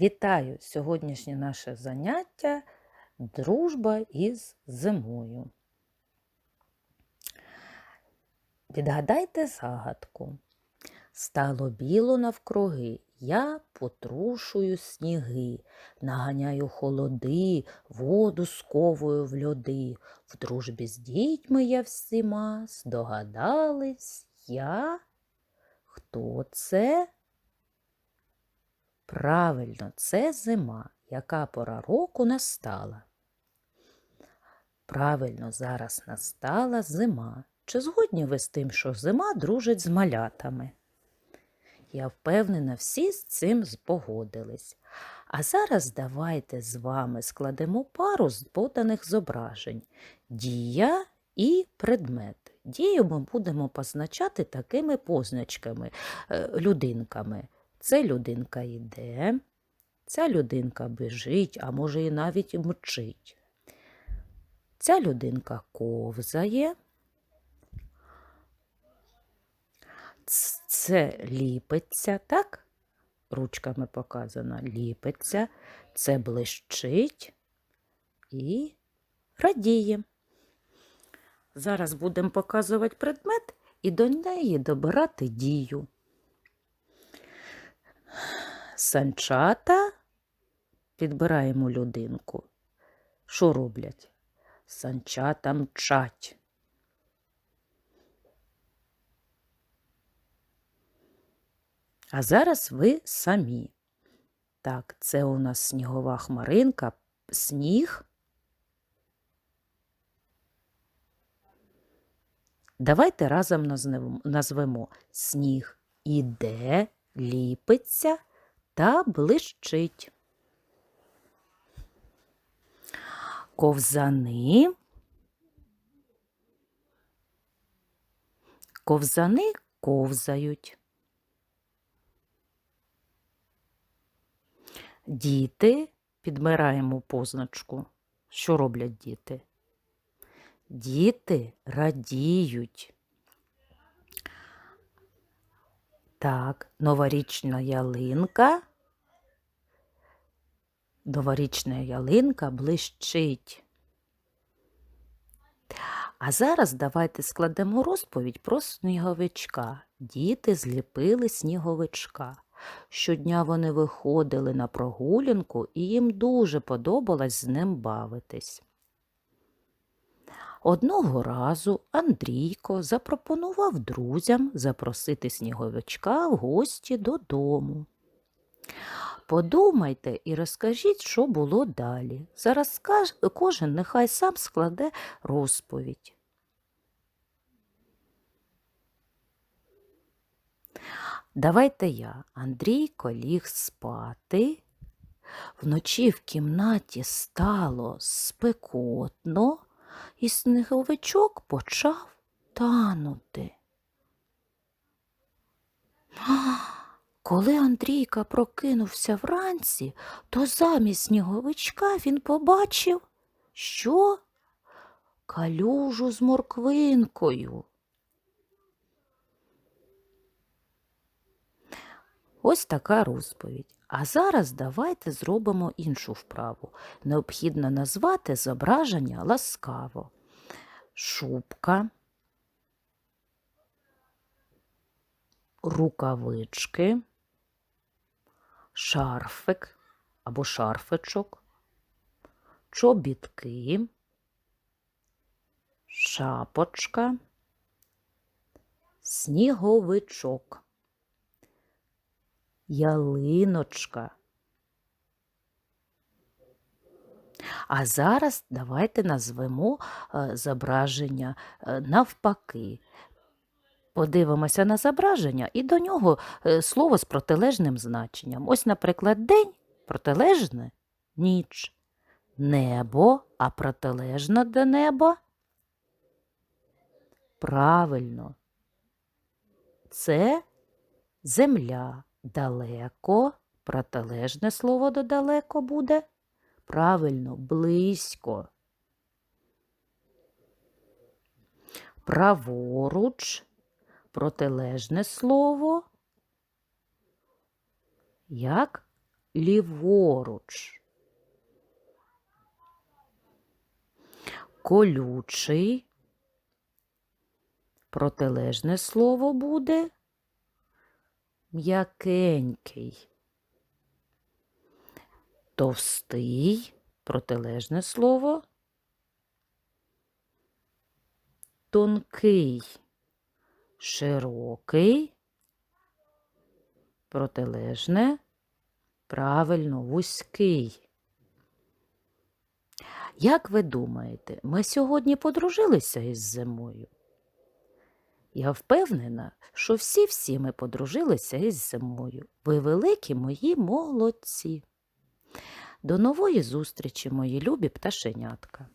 Вітаю! Сьогоднішнє наше заняття дружба із зимою. Відгадайте загадку. Стало біло навкруги, я потрушую сніги, наганяю холоди, воду сковую в льоди. В дружбі з дітьми я всіма здогадались я. Хто це? Правильно, це зима. Яка пора року настала? Правильно, зараз настала зима. Чи згодні ви з тим, що зима дружить з малятами? Я впевнена, всі з цим погодились. А зараз давайте з вами складемо пару з зображень дія і предмет. Дію ми будемо позначати такими позначками, е, людинками. Це людинка йде, ця людинка біжить, а може і навіть мчить. Ця людинка ковзає. Це ліпиться, так? Ручками показано, ліпиться, це блищить і радіє. Зараз будемо показувати предмет і до неї добирати дію. Санчата підбираємо людинку. Що роблять? Санчата мчать. А зараз ви самі. Так, це у нас снігова хмаринка, сніг. Давайте разом назвемо, сніг іде, ліпиться та блищить. Ковзани. Ковзани ковзають. Діти підбираємо позначку. Що роблять діти? Діти радіють. Так, новорічна ялинка. Новорічна ялинка блищить. А зараз давайте складемо розповідь про сніговичка. Діти зліпили сніговичка. Щодня вони виходили на прогулянку, і їм дуже подобалось з ним бавитись. Одного разу Андрійко запропонував друзям запросити сніговичка в гості додому. Подумайте і розкажіть, що було далі. Зараз кожен нехай сам складе розповідь. Давайте я. Андрійко ліг спати. Вночі в кімнаті стало спекотно, і сніговичок почав танути. Коли Андрійка прокинувся вранці, то замість сніговичка він побачив, що калюжу з морквинкою. Ось така розповідь. А зараз давайте зробимо іншу вправу. Необхідно назвати зображення ласкаво. Шубка, рукавички, шарфик або шарфичок, чобітки, шапочка, сніговичок ялиночка. А зараз давайте назвемо е, зображення е, навпаки. Подивимося на зображення і до нього е, слово з протилежним значенням. Ось, наприклад, день протилежне ніч, небо, а протилежно до неба. Правильно. Це земля. Далеко, протилежне слово до далеко буде. Правильно, близько. Праворуч, протилежне слово. Як ліворуч. Колючий. Протилежне слово буде м'якенький. Товстий. Протилежне слово. Тонкий. Широкий. Протилежне. Правильно, вузький. Як ви думаєте, ми сьогодні подружилися із зимою? Я впевнена, що всі-всі ми подружилися із зимою. Ви великі мої молодці. До нової зустрічі, мої любі пташенятка.